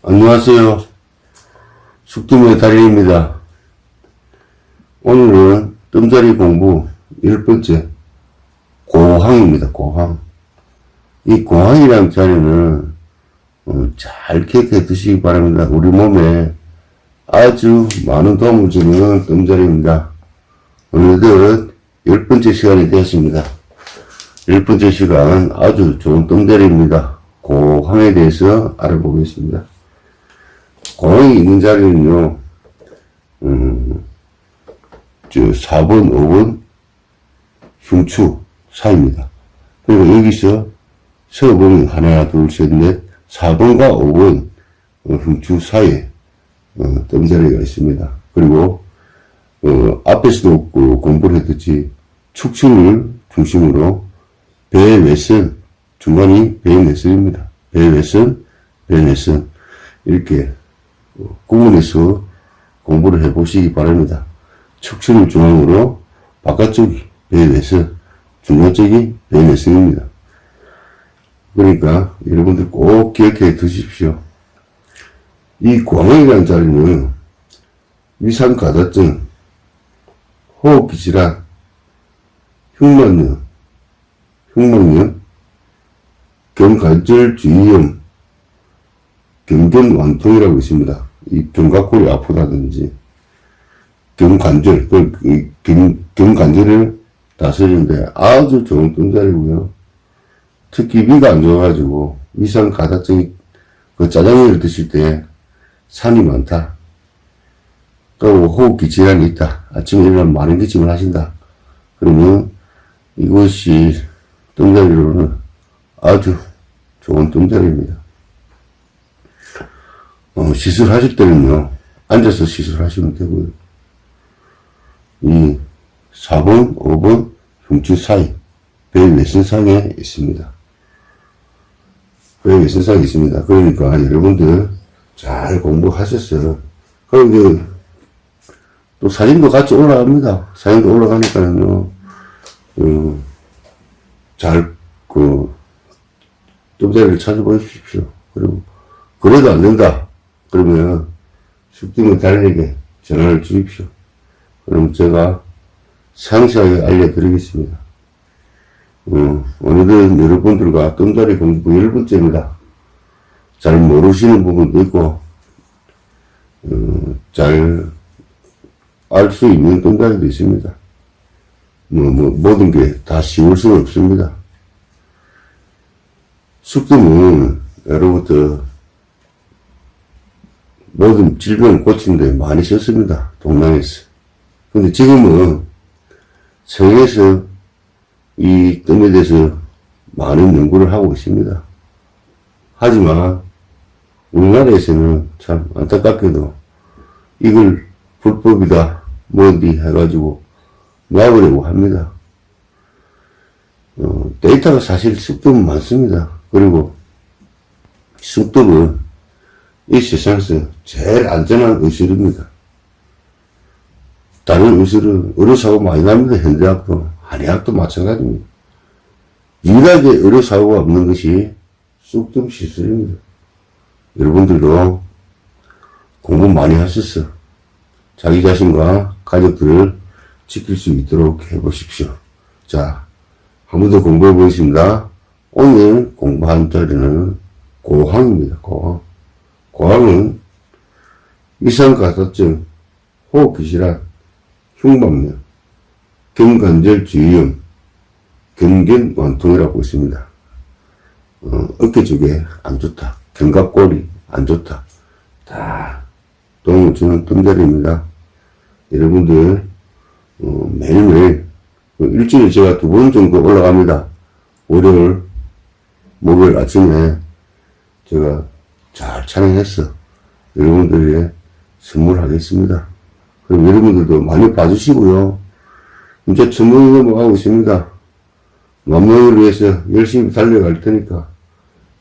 안녕하세요. 숙tum의 달인입니다. 오늘은 뜸자리 공부 열 번째 고항입니다. 고항. 이 고항이라는 자리는 어, 잘 기억해 두시기 바랍니다. 우리 몸에 아주 많은 도움을 주는 뜸자리입니다. 오늘은 열 번째 시간이 되었습니다. 열 번째 시간 아주 좋은 뜸자리입니다. 고항에 대해서 알아보겠습니다. 공항이 있는 자리는요, 음, 저 4번, 5번 흉추 사이입니다. 그리고 여기서 서봉이 하나, 둘, 셋, 넷, 4번과 5번 어, 흉추 사이에 어, 뜸자리가 있습니다. 그리고 어, 앞에서도 그 공부를 했듯이 축추를 중심으로 배 외선, 중간이 배 내선입니다. 배 외선, 배 내선 이렇게 구분해서 공부를 해보시기 바랍니다. 척추를 중앙으로 바깥쪽이 배에서 중간쪽이 배내성입니다. 그러니까 여러분들 꼭 기억해 두십시오. 이 광원이라는 자리는 위산가다증, 호흡기 질환, 흉만염, 흉만염, 경관절 주의염, 경견완통이라고 있습니다. 이 견갑골이 아프다든지 경관절, 그, 그 경, 경관절을 다스리는데 아주 좋은 뜸자리고요. 특히 위가 안 좋아가지고 위산 가다증이 그 짜장면을 드실 때 산이 많다. 또 호흡기 질환이 있다. 아침에 일어나면 많은 기침을 하신다. 그러면 이것이 뜸자리로는 아주 좋은 뜸자리입니다. 어, 시술하실 때는요, 앉아서 시술하시면 되고요. 이 4번, 5번 흉추 사이, 배 외선상에 있습니다. 배 외선상에 있습니다. 그러니까 여러분들 잘 공부하셨어요. 그럼 이제 또 사진도 같이 올라갑니다. 사진도 올라가니까는요, 어, 잘, 그, 뜸자리를 찾아보십시오. 그리고, 그래도 안 된다. 그러면 숙등의 달에게 전화를 주십시오. 그럼 제가 상세하게 알려드리겠습니다. 어, 오늘은 여러분들과 뜸다리 공부 열 번째입니다. 잘 모르시는 부분도 있고, 어, 잘알 수 있는 뜸다리도 있습니다. 뭐, 뭐, 모든 게 다 쉬울 수는 없습니다. 숙등은 여러분들 모든 질병을 고치는 데 많이 썼습니다. 동남에서. 근데 지금은 세계에서 이 뜸에 대해서 많은 연구를 하고 있습니다. 하지만 우리나라에서는 참 안타깝게도 이걸 불법이다 뭐디 해가지고 놔버리고 합니다. 어, 데이터가 사실 쑥뜸은 많습니다. 그리고 쑥뜸은 이 세상에서 제일 안전한 의술입니다. 다른 의술은 의료사고 많이 납니다. 현대학도, 한의학도 마찬가지입니다. 유일하게 의료사고가 없는 것이 쑥뜸 시술입니다. 여러분들도 공부 많이 하셨어. 자기 자신과 가족들을 지킬 수 있도록 해보십시오. 자, 한 번 더 공부해 보겠습니다. 오늘 공부한 자리는 고항입니다. 고항. 고항은 위산가사증, 호흡기질환, 흉방염, 경관절 주의염, 견견완통이라고 있습니다. 어, 어깨 쪽에 안 좋다. 견갑골이 안 좋다. 다 도움을 주는 뜸자리입니다. 여러분들 어, 매일매일 어, 일주일에 제가 두 번 정도 올라갑니다. 월요일, 목요일 아침에 제가 잘 촬영했어. 여러분들에게 선물하겠습니다. 그럼 여러분들도 많이 봐주시고요. 이제 천명이 넘어가고 있습니다. 만 명을 위해서 열심히 달려갈 테니까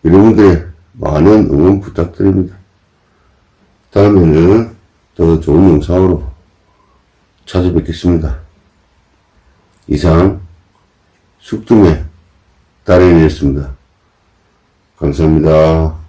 여러분들의 많은 응원 부탁드립니다. 다음에는 더 좋은 영상으로 찾아뵙겠습니다. 이상 숙tum의 달인이었습니다. 감사합니다.